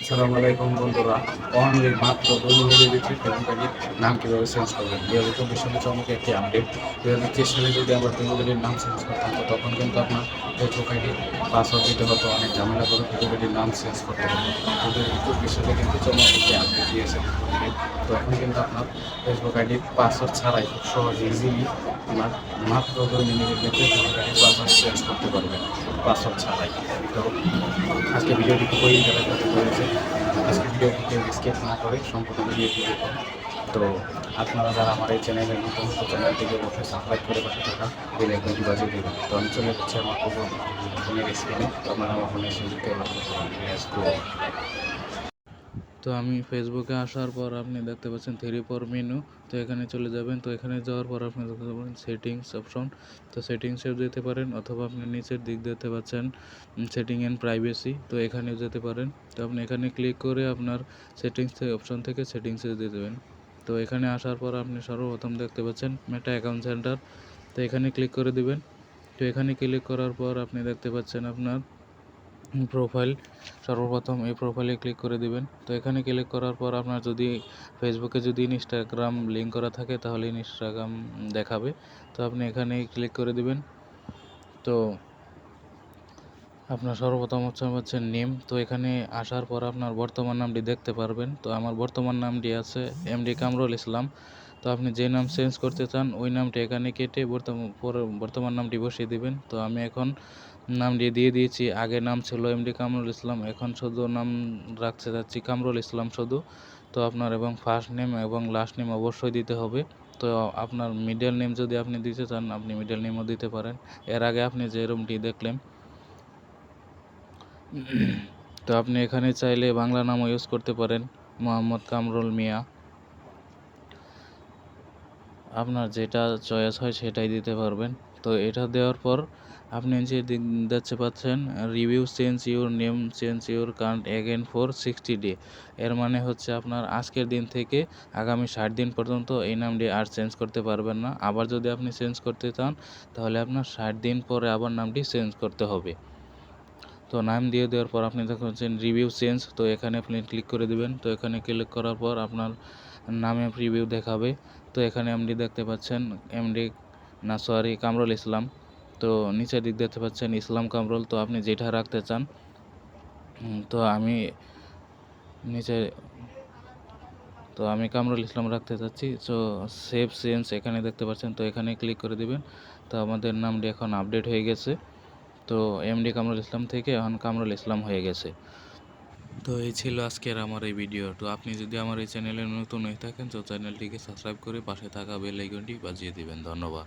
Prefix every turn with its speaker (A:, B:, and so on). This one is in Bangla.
A: আসসালামু আলাইকুম বন্ধুরা। অনলি মাত্র দুই মিনিটের ভিতরে ফেসবুকের নাম কীভাবে চেঞ্জ করবেন? দুই হাজার চব্বিশ সালে চমকে একটি আপডেট দুই হাজার তেইশ সালে যদি আমরা ফেসবুকের নাম চেঞ্জ করতাম, তো তখন কিন্তু আপনার ফেসবুক আইডি পাসওয়ার্ড দিতে হতো, অনেক ঝামেলা করে ফেসবুকের নাম চেঞ্জ করতে হতো। তো দুই হাজার চব্বিশ সালে কিন্তু চমক একটি আপডেট দিয়েছে ফেসবুকে তো এখন কিন্তু আপনার ফেসবুক আইডির পাসওয়ার্ড ছাড়াই খুব সহজে ইজিলি আপনার মাত্র দুই মিনিটের ভিতরে ফেসবুক আইডির পাসওয়ার্ড চেঞ্জ করতে পারবেন পাসওয়ার্ড ছাড়াই। তো আজকে ভিডিওটি খুব ইন্টারেক্টিভ হয়েছে আজকে ভিডিওটি কেউ স্কেপ না করে সম্পূর্ণ ভিডিওটি দেখুন। তো আপনারা যারা আমার এই চ্যানেলে নতুন চ্যানেলটিকে অবশ্যই সাবস্ক্রাইব করে পাশে থাকা বেল আইকনটি বাজিয়ে দেবেন। তো আমি চলে যাচ্ছি আমার ফোনের স্ক্রিনে তো আপনারা আমার ফোনের সুযোগকে
B: তো আমি ফেসবুকে আসার পর আপনি দেখতে পাচ্ছেন থ্রি পর মেনু তো এখানে চলে যাবেন। তো এখানে যাওয়ার পর আপনি দেখতে পাবেন সেটিংস অপশন তো সেটিংসেও যেতে পারেন অথবা আপনি নিচের দিক দেখতে পাচ্ছেন সেটিং অ্যান্ড প্রাইভেসি তো এখানেও যেতে পারেন। তো আপনি এখানে ক্লিক করে আপনার সেটিংস থেকে অপশন থেকে সেটিংসে দিয়ে দেবেন তো এখানে আসার পর আপনি সর্বপ্রথম দেখতে পাচ্ছেন মেটা অ্যাকাউন্ট সেন্টার তো এখানে ক্লিক করে দিবেন। তো এখানে ক্লিক করার পর আপনি দেখতে পাচ্ছেন আপনার প্রোফাইল সর্বপ্রথম এই প্রোফাইলে ক্লিক করে দিবেন। তো এখানে ক্লিক করার পর আপনার যদি ফেসবুকে যদি ইনস্টাগ্রাম লিঙ্ক করা থাকে, তাহলে ইনস্টাগ্রাম দেখাবে। তো আপনি এখানে ক্লিক করে দিবেন। তো আপনার সর্বপ্রথম হচ্ছে হচ্ছে নেম তো এখানে আসার পর আপনার বর্তমান নামটি দেখতে পারবেন। তো আমার বর্তমান নামটি আছে এমডি কামরুল ইসলাম তো আপনি যে নাম চেঞ্জ করতে চান, ওই নামটি এখানে কেটে বর্তমান নামটি বসিয়ে দিবেন। তো আমি এখন নামটি দিয়ে দিয়েছি। আগে নাম ছিল এমডি কামরুল ইসলাম, এখন শুধু নাম রাখতে যাচ্ছি কামরুল ইসলাম শুধু। তো আপনার এবং ফার্স্ট নেম এবং লাস্ট নেম অবশ্যই দিতে হবে। তো আপনার মিডল নেম যদি আপনি দিতে চান, আপনি মিডল নেমও দিতে পারেন। এর আগে আপনি যে রুমটি দেখলেন। তো আপনি এখানে চাইলে বাংলা নামও ইউজ করতে পারেন। মোহাম্মদ কামরুল মিয়া। আপনার যেটা চয়েস হয় সেটাই দিতে পারবেন। তো এটা দেওয়ার পর আপনি যে দেখতে পাচ্ছেন review change your name change your can't again for sixty day এর মানে হচ্ছে আপনার আজকের দিন থেকে আগামী ষাট দিন পর্যন্ত এই নামটি আর চেঞ্জ করতে পারবেন না। আবার যদি আপনি চেঞ্জ করতে চান, তাহলে আপনার ষাট দিন পরে আবার নামটি চেঞ্জ করতে হবে। তো নাম দিয়ে দেওয়ার পর আপনি দেখতে পাচ্ছেন রিভিউ চেঞ্জ তো এখানে আপনি ক্লিক করে দিবেন। তো এখানে ক্লিক করার পর আপনার নামে রিভিউ দেখাবে। তো এখানে এমডি দেখতে পাচ্ছেন এমডি না সরি কামরুল ইসলাম। তো নিচের দিক দেখতে পাচ্ছেন, ইসলাম কামরুল। তো আপনি যেটা রাখতে চান তো আমি নিচে, তো আমি কামরুল ইসলাম রাখতে চাচ্ছি। তো সেভ চেঞ্জ এখানে দেখতে পাচ্ছেন, তো এখানে ক্লিক করে দিবেন। তো আমাদের নামটি এখন আপডেট হয়ে গেছে। তো এমডি কামরুল ইসলাম থেকে এখন কামরুল ইসলাম হয়ে গেছে। তো এই ছিল আজকের আমার এই ভিডিও তো আপনি যদি আমার এই চ্যানেলে নতুন হয়ে থাকেন, তো চ্যানেলটিকে সাবস্ক্রাইব করে পাশে থাকা বেল আইকনটি বাজিয়ে দিবেন। ধন্যবাদ।